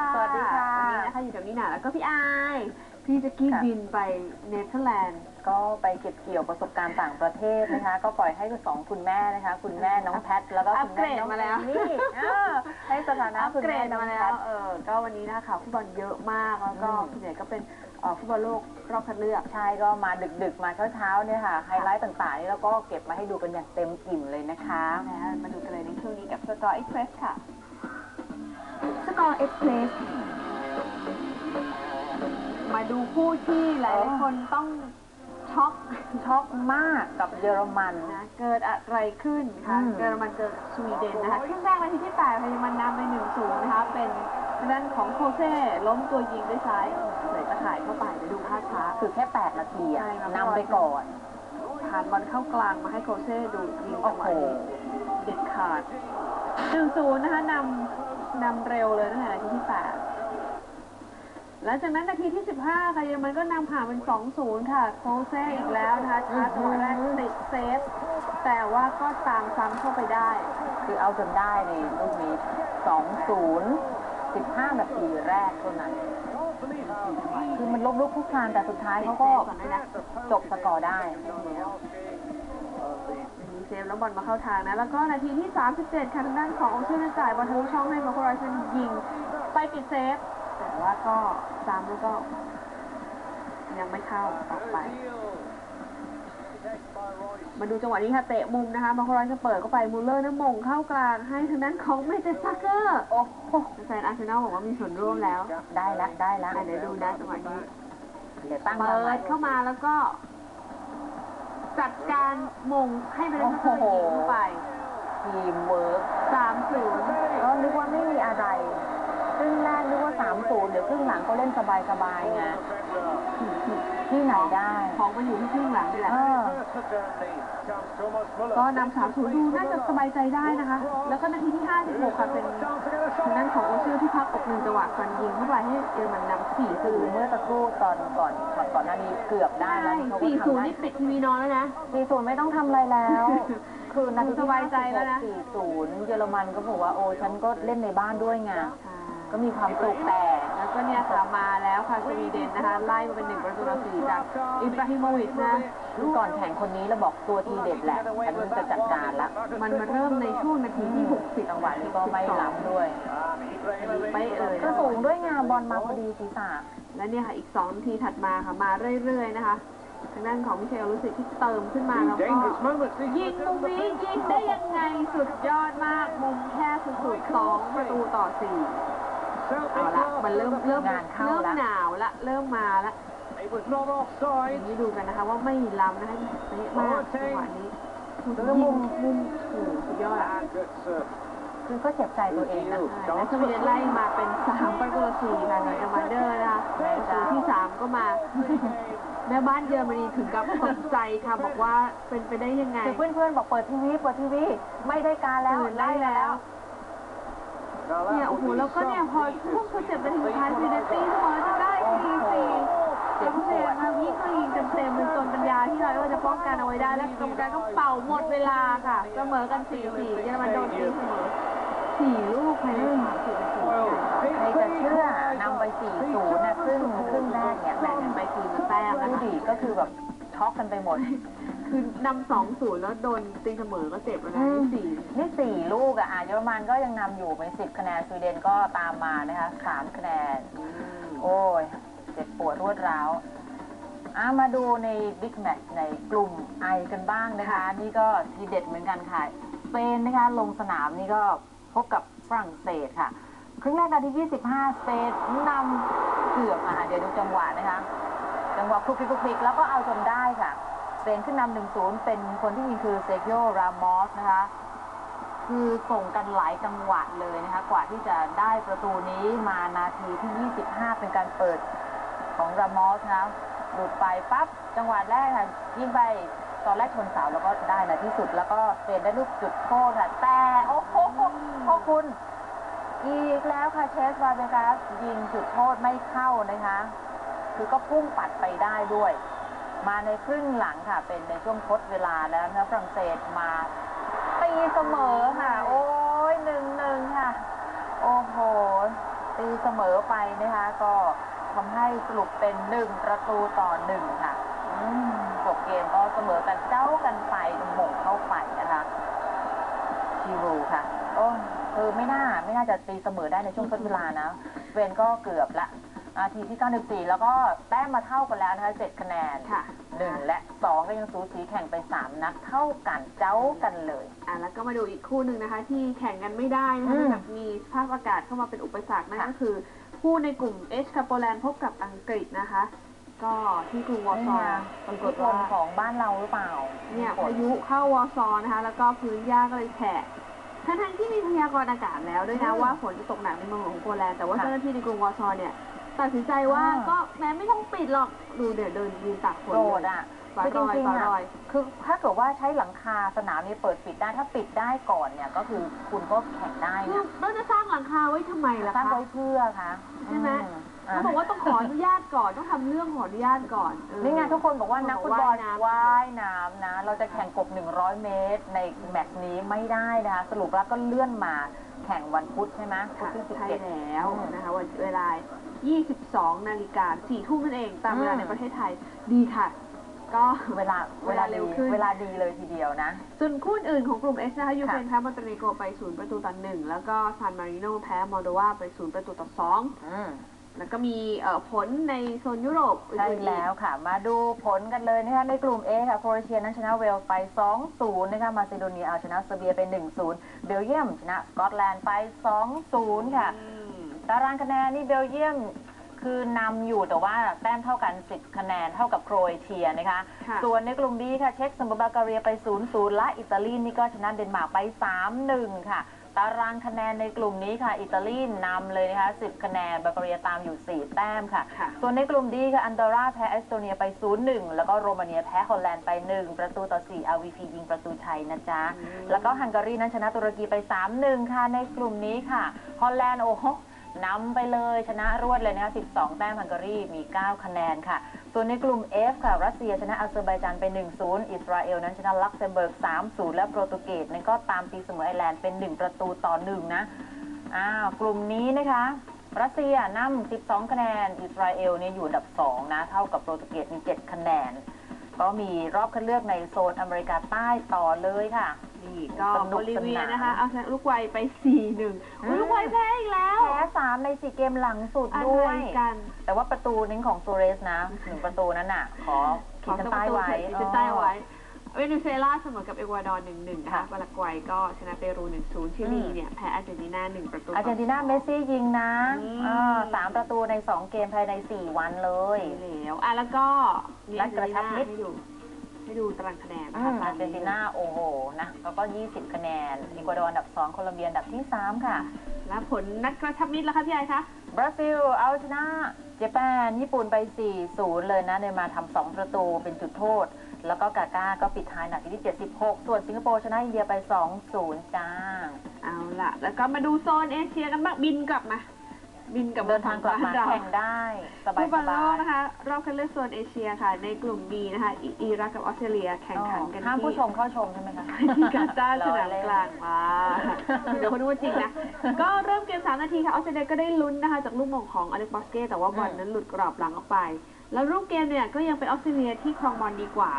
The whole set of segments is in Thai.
แล้วก็พี่อายพี่แจะกี้ค่ะ บินไปเนเธอร์แลนด์ ก็ไปเก็บเกี่ยวประสบการณ์ต่างประเทศนะคะ ก็ปล่อยให้สองคุณแม่นะคะ คุณแม่น้องแพทแล้วก็คุณแม่น้องอัปเกรดมาแล้ว นี่เออให้สถานะอัปคุณเกรแม่ดน้องมาแพแล้วท เออก็วันนี้นะคะข่าวฟุตบอลเยอะมากแล้วก็อืม ส่วนใหญ่ก็เป็นเอ่อฟุตบอลโลกรอบคัดเลือก ใช่ก็มาดึกๆ มาเช้าๆเนี่ยค่ะ ไฮไลท์ต่างๆนี่แล้วก็เก็บมาให้ดูกันอย่างเต็มอิ่มเลยนะคะ นะมาดูกันเลยในช่วงนี้กับสกอร์เอ็กเพรสค่ะ สกอร์เอ็กเพรสมาดูคู่ที่หลายๆคนต้องช็อกช็อกมากกับเยอรมันนะเกิดอะไรขึ้นคะอืม เยอรมันเจอกับสวีเดนนะคะครึ่งแรกนาทีที่8พยามันนำไป1 0นะคะ เป็นทางด้านของโคเซ่ล้มตัวยิงด้วยซ้ายเลยตะข่ายเข้าไปเดี๋ยวดูภาพช้า คือแค่ 8 นาทีอะใช่ค่ะ นำไปก่อน ผ่านบอลเข้ากลางมาให้โคเซ่ดูยิงโอ้จังหโหวะนี้เด็ดขาด1-0นะคะนำ นำเร็วเลยตั้งแต่นาทีที่8หลังจากนั้นนาทีที่ 15 ค่ะเยอรมันก็นำผ่านเป็น 2-0 ค่ะ โคเซ่อีกแล้วนะคะชาร์จจังหวะแรกติดเซฟ แต่ว่าก็ตามซ้ำเข้าไปได้ คือเอาจนได้ในลูกนี้2-0 15นาทีแรกเท่านั้น คือมันลบลุกคลุกคลานแต่สุดท้ายเขาก็จบสกอร์ได้ เซฟแล้วบอลมาเข้าทางนะ แล้วก็นาทีที่ 37 ค่ะทางด้านของโอเชียนจ่ายบอลทะลุช่องให้มาโครอยเซนยิง ไปปิดเซฟ แต่ว่าก็ซ้ำแล้วก็ ยังไม่เข้าออกไป มาดูจังหวะนี้ค่ะเตะมุมนะคะมาโครอยจะเปิดเข้าไปมูลเลอร์น้ำมงเข้ากลางให้ทางด้านของเมเจซักเกอร์โอ้โหแฟนอาร์เซนอลบอกว่ามีส่วนร่วมแล้วได้ละได้ละอะเดี๋ยวดูนะจังหวะนี้เดี๋ยวตั้งมาเปิใหม่ดเข้ามาแล้วก็ จัดการมงให้ไปได้ทักเกอร์ยิงเข้าไปทีมเวิร์กสามศูนย์ก็นึกว่าไม่มีอะไร ครึ่งแรกนึกว่า3-0เดี๋ยวครึ่งหลังก็เล่นสบายๆไงที่ไหนได้ ของมันอยู่ที่ครึ่งหลังนี่แหละเออ ก็นำสามศูนย์ดูน่าจะสบายใจได้นะคะ แล้วก็นาทีที่ห้าสิบหกค่ะ เป็นทางด้านของโอเชียที่พักอกหนึ่งจังหวะฟันยิงเข้าไปให้เยอรมันนำสี่คืศูอนย์เมื่อสักครู่ตอนก่อนก่อนก่อนหน้านี้เกือบได้ใช่แล้วเขาก็สี่ทำศูนย์ได้นี่ปิดทีวีนอนแล้วนะ สี่ศูนย์ไม่ต้องทำอะไรแล้ว คือนาทีสบายใจแล้วนะ สี่ศูนย์เยอรมันก็บอกว่าโอ้ฉันก็เล่นในบ้านด้วยไง ก็มีความสุขแต่แล้วก็เนี่ยค่ะมาแล้วค่ะสวีเดนนะคะไล่มาเป็นหนึ่งประตูต่อสี่จากอิบราฮิโมวิชนะคือก่อนแข่งคนนี้เราบอกตัวทีเด็ดแหละฉันจะจัดการละมันมาเริ่มในช่วงนาทีที่หกสิบจังหวะนี้ก็ไม่ล้ำด้วยไปเอ่ยก็สูงด้วยไงบอลมาพอดีศีรษะและเนี่ยค่ะอีกสองนาทีถัดมาค่ะมาเรื่อยๆนะคะทางด้านของมิเชลรู้สึกที่เติมขึ้นมาแล้วก็ยิงมุมนี้ยิงได้ยังไงสุดยอดมากมุมแค่สุดๆสองประตูต่อสี่ เอาละมันเริ่มเริ่มงานเข้าเริ่มละหนาวละเริ่มมาละอย่างนี้ดูกันนะคะว่าไม่ล้ำนะคะเป๊ะมากจังหวะนี้ยิงมุมมุมโอ้โหสุดยอดอะคือก็เจ็บใจตัวเองนะใช่และสวีเดนไล่มาเป็นสามประตูต่อสี่ค่ะในเอลมาเดอร์นะคะประตูที่สามก็มาแม่บ้านเยอรมนีถึงกับตกใจค่ะบอกว่าเป็นไปได้ยังไงคือเพื่อนๆบอกเปิดทีวีเปิดทีวีไม่ได้การแล้วตื่นได้แล้ว เนี่ยโอ้โหแล้วก็เนี่ยพอช่วงทดเจ็บนาทีสุดท้ายซีเดนตีเสมอจนได้สี่สี่แล้วก็เนี่ยมาวิ่งมายิงเต็มๆเป็นจนปัญญาที่เราว่าจะป้องกันเอาไว้ได้ แล้วกรรมการก็เป่าหมดเวลาค่ะเสมอกันสี่สี่เยอรมันโดนตีเสมอสี่ลูกภายในสามสิบนาทีใครจะเชื่อนำไปสี่ศูนย์นะครึ่งครึ่งแรกเนี่ยแบ่งกันไปทีละแต้มนะคะดีก็คือแบบช็อกกันไปหมด คือนำสองศูนย์แล้วโดนตีเสมอก็เจ็บแล้วนะที่สี่นี่สี่ลูกอะอะเยอรมันก็ยังนำอยู่เป็นสิบคะแนนสวีเดนก็ตามมานะคะสามคะแนน โอ้ย เจ็บปวดรวดร้าวอะมาดูในบิ๊กแมตช์ในกลุ่มไอกันบ้างนะคะ นี่ก็ทีเด็ดเหมือนกันค่ะสเปนนะคะ ลงสนามนี่ก็พบกับฝรั่งเศสค่ะ ครึ่งแรกนาที 25 สเปนนำเกือบอะเดี๋ยวดูจังหวะนะคะ จังหวะคลุกคลิกคลุกคลิกแล้วก็เอาจนได้ค่ะ สเปนขึ้นนำหนึ่งศูนย์เป็นคนที่ยิงคือเซกิโอรามอสนะคะคือส่งกันหลายจังหวะเลยนะคะกว่าที่จะได้ประตูนี้มานาทีที่ 25 เป็นการเปิดของรามอสนะหลุดไปปั๊บจังหวะแรกค่ะยิงไปตอนแรกชนเสาแล้วก็ได้ในที่สุดแล้วก็สเปนได้ลูกจุดโทษค่ะแต่โอ้โหพ่อคุณอีกแล้วค่ะเชสวาเบกัสยิงจุดโทษไม่เข้านะคะ คือก็พุ่งปัดไปได้ด้วย มาในครึ่งหลังค่ะ เป็นในช่วงทดเวลาแล้วนะฝรั่งเศสมาตีเสมอค่ะ โอ้ยหนึ่งหนึ่งค่ะ โอ้โห ตีเสมอไปนะคะ ก็ทำให้สรุปเป็นหนึ่งประตูต่อหนึ่งค่ะจบเกมก็เสมอกันเจ้ากันไปหมงเข้าไปนะคะชิรูค่ะ โอ้คือไม่น่าไม่น่าจะตีเสมอได้ในช่วงทดเวลานะ เวนก็เกือบละ นาทีที่ 94 แล้วก็แต้มมาเท่ากันแล้วนะคะ7คะแนนค่ะ หนึ่งและสองก็ยังสูสีแข่งไปสามนัดเท่ากันเจ้ากันเลย อะแล้วก็มาดูอีกคู่หนึ่งนะคะ ที่แข่งกันไม่ได้นะคะอืม เนื่องจากมีสภาพอากาศเข้ามาเป็นอุปสรรคนั่นค่ะก็คือ คู่ในกลุ่มเอชคาโปแลนด์พบกับอังกฤษนะคะ ก็ที่กรุงวอร์ซอร์ปอิราทกธิฏพลว่า ของบ้านเราหรือเปล่าเนี่ยฝพายุเข้าวอร์ซอร์นะคะ แล้วก็พื้นหญ้าก็เลยแฉะทั้งๆที่มีพยากรณ์อากาศแล้วด้วยนะอืมว่าฝนจะตกหนักในเมืองของโปแลนด์แต่ว่าค่ะเจ้าหน้าที่ในกรุงวอร์ซอร์เนี่ย ตัดสินใจว่าอ่า ก็แม้ไม่ต้องปิดหรอกดูเดี๋ยวเดินยืนตากฝนโกรเลธยอะฟ้าคือรอยจริงฟ้าๆรอะอยคือถ้าเกิดว่าใช้หลังคาสนามนี้เปิดปิดได้ถ้าปิดได้ก่อนเนี่ยก็คือคุณก็แข่งได้คือนะเราจะสร้างหลังคาไว้ทำไมล่ะสร้างคะ ไว้เพื่อคะใช่ไหม อืเขาบอกว่าต้องขออนุญาตก่อนต้องทำเรื่องขออนุญาตก่อนเออ นี่ไงทุกคนบอกว่านักฟุตบอลว่ายน้ำว่ายน้ำนะ เราจะแข่งกบ 100 เมตร ในแมตช์นี้ไม่ได้นะคะ สรุปแล้วก็เลื่อนมาแข่งวันพุธใช่ไหมพุธค่ะที่ใช่17แล้วอืมนะคะวันเวลา 22 นาฬิกา4ทุ่มนั่นเองตามเวลาอืม ในประเทศไทยดีค่ะ ก็ เวลาเวลาเร็วขึ้น เวลาดีเลยทีเดียวนะ ส่วนคู่อื่นของกลุ่ม S นะคะยูเครนค่ะแพ้มอนเตเนโกรไป 0 ประตูต่อ 1 แล้วก็ซานมาริโนแพ้มอลโดวาไป 0 ประตูต่ออืม2 แล้วก็มีเอ่อผลในโซนยุโรปใช่อื่นๆแล้วค่ะ มาดูผลกันเลยนะคะในกลุ่ม A ค่ะโครเอเชียนั้นชนะเวลส์ไป 2-0 นะคะมาซิโดเนียเอาชนะเซอร์เบียไป 1-0 เบลเยียมชนะสกอตแลนด์ไป 2-0 ค่ะอืมตารางคะแนนนี่เบลเยียมคือนำอยู่แต่ว่าแต้มเท่ากัน 10 คะแนนเท่ากับโครเอเชียนะคะค่ะส่วนในกลุ่ม B ค่ะเช็กเสมอบัลแกเรียไป 0-0 และอิตาลีนี่ก็ชนะเดนมาร์กไป 3-1 ค่ะ ตารางคะแนนในกลุ่มนี้ค่ะ อิตาลีนำเลยนะคะ 10 คะแนนบัลแกเรียตามอยู่ 4 แต้มค่ะ ค่ะ ส่วนในกลุ่มดีค่ะ อันดอร่าแพ้เอสโตเนียไป 0-1 แล้วก็โรมาเนียแพ้ฮอลแลนด์ไป 1 ประตูต่อ4 LVP ยิงประตูชัยนะจ๊ะอืมแล้วก็ฮังการีนั้นชนะตุรกีไป 3-1 ค่ะ ในกลุ่มนี้ค่ะ ฮอลแลนด์โอ้โห นำไปเลยชนะรวดเลยนะคะ 12 แต้มฮังการีมี 9 คะแนนค่ะ ส่วนในกลุ่ม F ค่ะ รัสเซียชนะอาเซอร์ไบจานไป 1-0 อิสราเอลนั้นชนะลักเซมเบิร์ก 3-0 และโปรตุเกสนั้นก็ตามตีเสมอไอร์แลนด์เป็น 1 ประตูต่อ 1 นะ อ้าวกลุ่มนี้นะคะ รัสเซียนำ12 คะแนน อิสราเอลเนี่ยอยู่อันดับ 2 นะ เท่ากับโปรตุเกสมี 7 คะแนน ก็มีรอบคัดเลือกในโซนอเมริกาใต้ต่อเลยค่ะ นี่ก็สนุโบกลิเวียสนานนะคะ เอาชนะลูกไวไป 4-1อุ๊ยลูกไวแพ้อีกแล้ว แพ้3ใน4เกมหลังสุดอะไรด้วยกัน แต่ว่าประตูนี้ของโซเรสนะหนึ่งประตูนั้นน่ะ ขอขขีอดเส้นสักปใต้ระตูไว้เถอะขีดเส้นใต้ไว้ เวเนซุเอลาเสมอกับเอกวาดอร์1-1นะคะค่ะปารากวัยก็ชนะเปรู1-0ชิลีอืม เนี่ยแพ้อาร์เจนตินา1ประตู อาร์เจนตินาเมสซี่ยิงนะอืม เออสามประตูใน2เกมภายใน4วันเลยใช่แล้วอะแล้วก็มีและอาร์เจกนระติชันาบมิให้ตรดู ให้ดูตารางคะแนนอืค่ะมอาร์เจนตินาโอ้โหนะแล้วก็ 20 คะแนนอีกัวดอร์อันดับ 2 โคลอมเบียอันดับที่ 3 ค่ะ แล้วผลนัดกระชับมิตรแล้วคะพี่ไอคะ บราซิลเอาชนะเจแปนญี่ปุ่นไป 4-0 เลยนะ เนย์มาร์ทำ2ประตูเป็นจุดโทษ แล้วก็กาก้าก็ปิดท้ายนาทีที่ 76 ส่วนสิงคโปร์ชนะอินเดียไป 2-0 จ้า เอาล่ะ แล้วก็มาดูโซนเอเชียกันบ้างบินกลับมา บินกลับเดินทางกลับมาบ้นเร แข่งได้สบาฟุยตบอลๆโลกนะคะรอบคัดเลือกโซนเอเชียค่ะ ในกลุ่ม B นะคะอิอิรักกับออสเตรเลียแข่งขันกันห้ามที่ผู้ชมเข้าชมใช่ไหมคะ ที่กาตาร์สนามเล่กลางมาเดี๋ยวคนนึกว่าจริงนะ ก็เริ่มเกม 3 นาทีค่ะออสเตรเลียก็ได้ลุ้นนะคะ จากลูกหม่งของอเล็กบอสเก้แต่ว่าบอลนั้นหลุดกรอบหลังออกไป แล้วรูปเกมเนี่ยก็ยังเป็นออสเตรเลียที่ครองบอลดีกว่า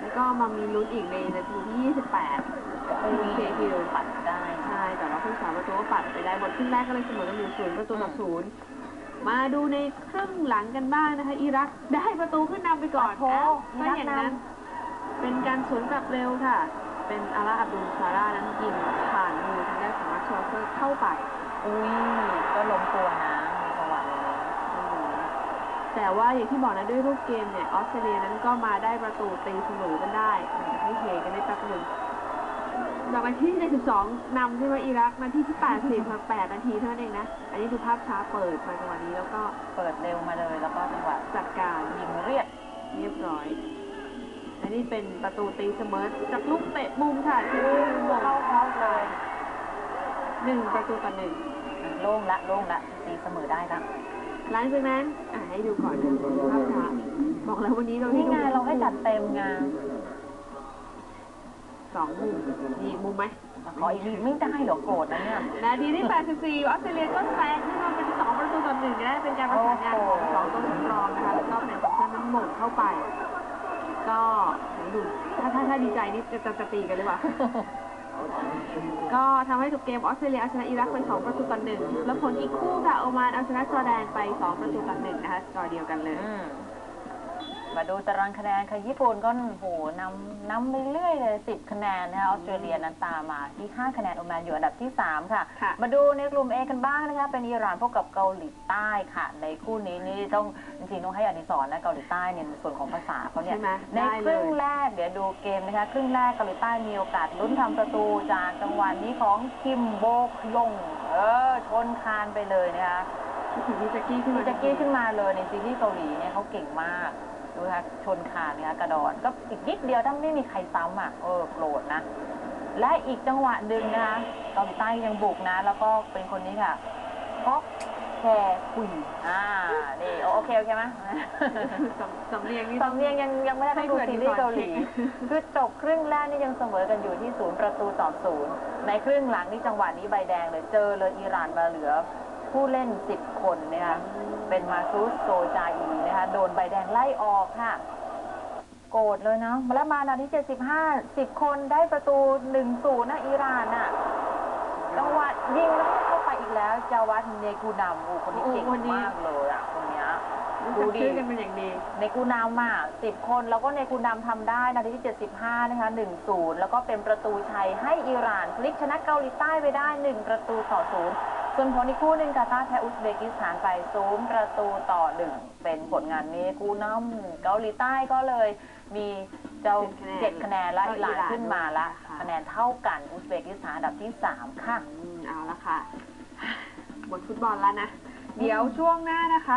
แล้วก็มามีลุ้นอีกในนาทีที่ 28เออเคฮิล ปัดได้ใช่แต่ว่าผู้สาวประตูก็ปัดไปได้บอลครึ่งแรกก็เลยเสมอกันอยู่ศูนย์ประตูต่อศูนย์มาดูในครึ่งหลังกันบ้างนะคะ อิรักได้ประตูขึ้นนำไปก่อนโอ้โหก็อย่างนั้น เป็นการสวนกลับเร็วค่ะ เป็นอาราอับดุลซาร่านั้นยิงผ่านมือทางด้านของมาร์คชอเซอร์เข้าไป อุ้ยก็ลงตัวนะในจังหวะนี้แต่ว่าอย่างที่บอกนะด้วยรูปเกมเนี่ยออสเตรเลียนั้นก็มาได้ประตูตีเสมอกันได้ให้เฮกันได้แป๊บหนึ่ง จากนาทีที่72นำใช่ไหมอิรักนาทีที่80มา8นาทีเท่านั้นเองนะ อันนี้ดูภาพช้าเปิดมาจังหวะนี้แล้วก็เปิดเร็วมาเลย แล้วก็จังหวะจัดการยิงเรียบเรียบร้อยและนี่เป็นประตูตีเสมอจากลูกเตะมุมค่ะที่มงเข้าพร้อมเลยหนึ่งประตูต่อหนึ่งโล่งละโล่งละตีเสมอได้ละหลังจากนั้นอะให้ดูก่อนนะภาพช้าบอกแล้ววันนี้เรานี่ไงดูเราให้จัดเต็มไง สองมุมนี่มุมไหมขออีกนิดไม่ได้เหรอโกรธนะเนี่ย นาทีที่ 84 ออสเตรเลียก็แซงขึ้นมาเป็น 2 ประตูต่อหนึ่งได้เป็นการประสานงานของสองตัวสำรองนะคะ แล้วก็เป็นของเพื่อนนั้นหม่งเข้าไป ก็เดี๋ยวดูถ้าถ้าถ้าดีใจนี่จะจะจะตีกันหรือเปล่า ก็ทำให้จบเกมออสเตรเลียเอาชนะอิรักไป 2 ประตูต่อหนึ่งแล้วผลอีกคู่ค่ะโอมานเอาชนะจอร์แดนไป 2 ประตูต่อหนึ่งนะคะสกอร์เดียวกันเลยอื มมาดูตารางคะแนนค่ะญี่ปุ่นก็โหนำนำไปเรื่อยเลย 10 คะแนนนะคะออสเตรเลียนั้นตามมาที่ 5 คะแนนโอมานอยู่อันดับที่ 3 ค่ะ ค่ะ มาดูในกลุ่ม A กันบ้างนะคะเป็นอิหร่านพบกับเกาหลีใต้ค่ะ ในคู่นี้นี่ต้องจริงๆต้องให้อนิสรณ์นะเกาหลีใต้เนี่ยในส่วนของภาษาเขาเนี่ย ใช่ไหมในได้คเลยรึ่งแรกเดี๋ยวดูเกมนะคะ ครึ่งแรกเกาหลีใต้มีโอกาสลุ้นทำประตูจากจังหวะนี้ของคิมโบกยงเออชนคานไปเลยนะคะคิดถึงพี่แจ็กกี้ขึ้นมีมาแจ็กกี้ขึ้นมาเลยในซีรีส์เกาหลีเนี่ยเขาเก่งมาก ดูนะคะชนคานเนี่ยกระดอนก็อีกนิดเดียวถ้าไม่มีใครซ้ำอะเออโกรธนะ และอีกจังหวะหนึ่งนะคะเกาหลีใต้ยังบุกนะ แล้วก็เป็นคนนี้ค่ะก๊อกแคคุยอ่านี่โอโอเคโอเคไหมสำสำเนียงนี่สำเนียงยังยังไม่ได้ต้องดูซีรีส์เกาหลีคือจบครึ่งแรกนี่ยังเสมอกันอยู่ที่ศูนย์ประตูต่อศูนย์ในครึ่งหลังนี่จังหวะนี้ใบแดงเลยเจอเลยอิหร่านมาเหลือผู้เล่น10คนนะคะ เป็นมาซูสโซจาอีนะคะโดนใบแดงไล่ออกค่ะ โกรธเลยเนาะแล้วมานาที75 10 คนได้ประตู 1-0นะอิหร่านน่ะจังหวะยิงแล้วก็เข้าไปอีกแล้วจาวัตเนกูนัมโอ้คนนี้เก่งมากเลยอะคนเนี้ยดูดีกันเป็นอย่างดีในกูนามอะ10คนแล้วก็ในกูนามทำได้นาทีที่75นะคะ1-0แล้วก็เป็นประตูชัยให้อิหร่านพลิกชนะเกาหลีใต้ไปได้1ประตูต่อ0 ส่วนผลอีกคู่หนึ่งกาตาร์แพ้อุซเบกิสถานไป0ประตูต่อ1เป็นผลงานนี้กูนามเกาหลีใต้ก็เลยมีเจ้าเจ็ดคะแนน7คะแนนและอิหร่านก็อิหร่านขึ้นมาละค่ะคะแนนเท่ากันอุซเบกิสถานอันดับที่3ค่ะ อืมเอาละค่ะหมดฟุตบอลแล้วนะ เดี๋ยวช่วงหน้านะคะ